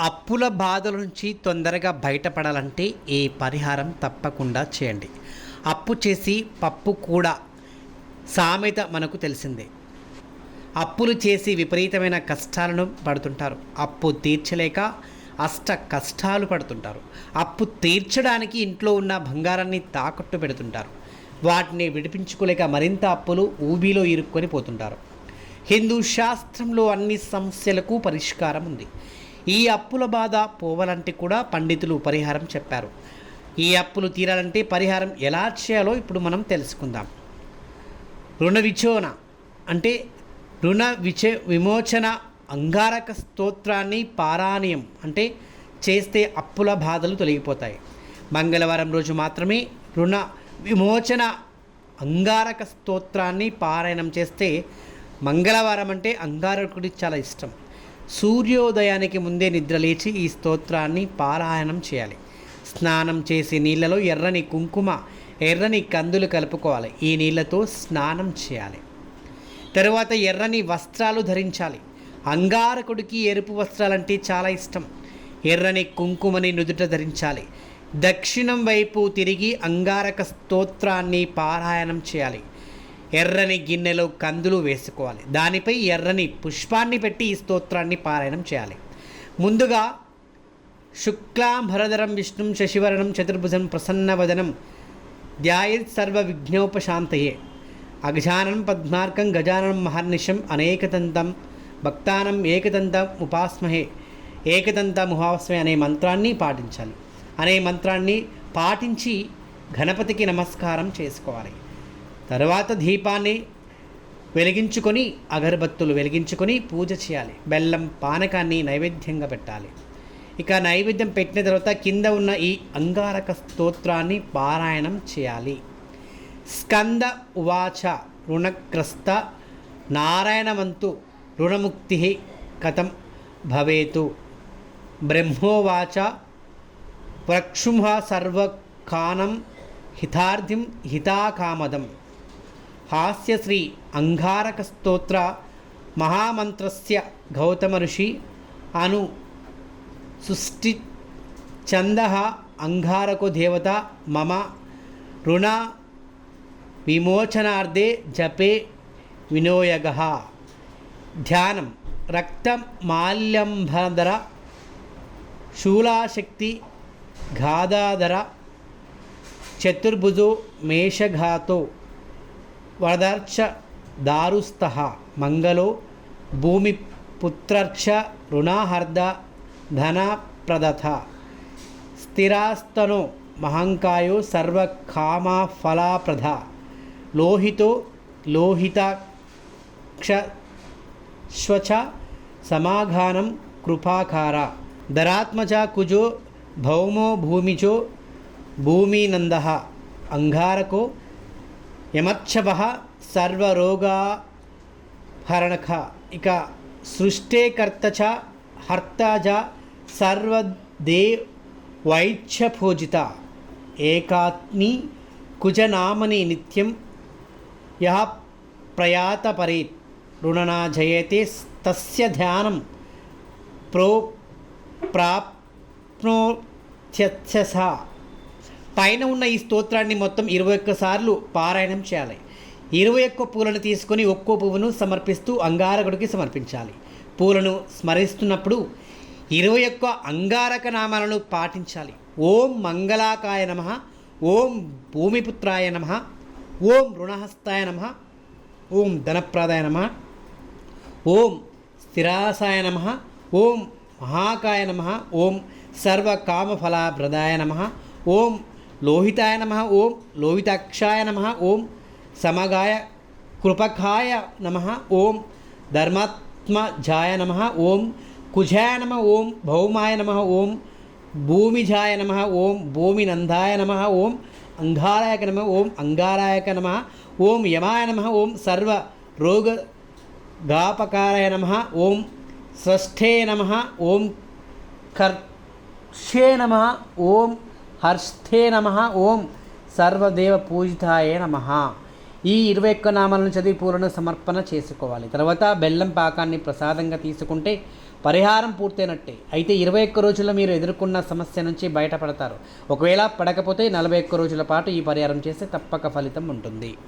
అప్పుల బాధల నుంచి తొందరగా బయటపడాలంటే ఈ పరిహారం తప్పకుండా చేయండి. అప్పు చేసి పప్పు కూడా సామెత మనకు తెలిసిందే. అప్పులు చేసి విపరీతమైన కష్టాలను పడుతుంటారు. అప్పు తీర్చలేక అష్ట కష్టాలు పడుతుంటారు. అప్పు తీర్చడానికి ఇంట్లో ఉన్న బంగారాన్ని తాకట్టు పెడుతుంటారు. వాటిని విడిపించుకోలేక మరింత అప్పులు ఊబిలో ఇరుక్కొని పోతుంటారు. హిందూ శాస్త్రంలో అన్ని సమస్యలకు పరిష్కారం ఉంది. ఈ అప్పుల బాధ పోవాలంటే కూడా పండితులు పరిహారం చెప్పారు. ఈ అప్పులు తీరాలంటే పరిహారం ఎలా చేయాలో ఇప్పుడు మనం తెలుసుకుందాం. రుణ విచోన అంటే రుణ విచ విమోచన అంగారక స్తోత్రాన్ని పారాయణం అంటే చేస్తే అప్పుల బాధలు తొలగిపోతాయి. మంగళవారం రోజు మాత్రమే రుణ విమోచన అంగారక స్తోత్రాన్ని పారాయణం చేస్తే మంగళవారం అంటే అంగారకుడికి చాలా ఇష్టం. సూర్యోదయానికి ముందే నిద్రలేచి ఈ స్తోత్రాన్ని పారాయణం చేయాలి. స్నానం చేసి నీళ్ళలో ఎర్రని కుంకుమ ఎర్రని కందులు కలుపుకోవాలి. ఈ నీళ్ళతో స్నానం చేయాలి. తరువాత ఎర్రని వస్త్రాలు ధరించాలి. అంగారకుడికి ఎరుపు వస్త్రాలంటే చాలా ఇష్టం. ఎర్రని కుంకుమని నుదుట ధరించాలి. దక్షిణం వైపు తిరిగి అంగారక స్తోత్రాన్ని పారాయణం చేయాలి. ఎర్రని గిన్నెలో కందులు వేసుకోవాలి. దానిపై ఎర్రని పుష్పాన్ని పెట్టి ఈ స్తోత్రాన్ని పారాయణం చేయాలి. ముందుగా శుక్లాంబరధరం విష్ణుం శశివరణం చతుర్భుజం ప్రసన్నవదనం ధ్యాయత్ సర్వ విఘ్నోపశాంతయే అగజానం పద్మార్కం గజానం మహర్నిశం అనేకదంతం భక్తానం ఏకదంతం ఉపాస్మహే ఏకదంత ముహాస్మే అనే మంత్రాన్ని పాటించాలి. అనే మంత్రాన్ని పాటించి గణపతికి నమస్కారం చేసుకోవాలి. తర్వాత దీపాన్ని వెలిగించుకొని అగరబత్తులు వెలిగించుకొని పూజ చేయాలి. బెల్లం పానకాన్ని నైవేద్యంగా పెట్టాలి. ఇక నైవేద్యం పెట్టిన తర్వాత కింద ఉన్న ఈ అంగారక స్తోత్రాన్ని పారాయణం చేయాలి. స్కంద ఉవాచ రుణగ్రస్త నారాయణవంతు రుణముక్తి కథం భవేతు. బ్రహ్మోవాచ ప్రక్షుంహ సర్వకానం హితార్థిం హితాకామదం. హాస్యశ్రీ అంగారక స్తోత్ర మహామంత్రస్య గౌతమ ఋషి అను సుష్టి ఛంద అంగారకో దేవత మమ రుణ విమోచనార్థే జపే వినోయగ. ధ్యానం. రక్తమాల్యంబర శూలాశక్తి గాదాధర చతుర్భుజో మేషఘాతో వరదర్చ దారుస్థ మంగళో భూమి పుత్రర్చ రుణాహర్ద ధనప్రదథ. స్థిరాస్తనో మహంకాయో సర్వకామా ఫలాప్రద లోహితో లోహితాక్ష సమాఘానం కృపాకార. ధరాత్మజ కుజో భౌమో భూమిజో భూమినంద. అంగారకో యమచ్చభ సర్వరోగాహరణక ఇక సృష్టేకర్త చ హర్త చ సర్వదే వైచ్ఛపూజిత ఏకాత్మి కుజనామని నిత్యం యహ ప్రయాత పరే రుణనా జయతే తస్య ధ్యానం ప్రో ప్రాప్నోత్యస పైన ఉన్న ఈ స్తోత్రాన్ని మొత్తం ఇరవై ఒక్క సార్లు పారాయణం చేయాలి. ఇరవై ఒక్క పూలను తీసుకొని ఒక్కో పువ్వును సమర్పిస్తూ అంగారకుడికి సమర్పించాలి. పూలను స్మరిస్తున్నప్పుడు ఇరవై ఒక్క అంగారక నామాలను పాటించాలి. ఓం మంగళాకాయ నమ ఓం భూమిపుత్రాయ నమ ఓం రుణహస్తాయ నమ ఓం ధనప్రదాయ నమ ఓం స్థిరాసాయ నమ ఓం మహాకాయ నమ ఓం సర్వకామఫలాప్రదాయ నమ ఓం లోహితాయ నమ ఓం లోహితాక్షాయ నమ ఓం సమగాయ కృపకాయ నమ ఓం ధర్మాత్మజాయ నమ ఓం కుజాయ నమ ఓం భౌమాయ నమ ఓం భూమిజాయ నమ ఓం భూమినందాయ నమ ఓం అంగారాయక నమ ఓం అంగారాయక నమ ఓం యమాయ నమ ఓం సర్వ రోగ గాపకారాయ నమ ఓం స్రష్ఠే నమ ఓం కర్షే నమ ఓం హర్ష్ఠే నమ ఓం సర్వదేవ పూజితాయ నమ. ఈ ఇరవై ఒక్క నామాలను చదివి పూలను సమర్పణ చేసుకోవాలి. తర్వాత బెల్లం పాకాన్ని ప్రసాదంగా తీసుకుంటే పరిహారం పూర్తయినట్టే. అయితే ఇరవై ఒక్క రోజుల్లో మీరు ఎదుర్కొన్న సమస్య నుంచి బయటపడతారు. ఒకవేళ పడకపోతే నలభై ఒక్క రోజుల పాటు ఈ పరిహారం చేస్తే తప్పక ఫలితం ఉంటుంది.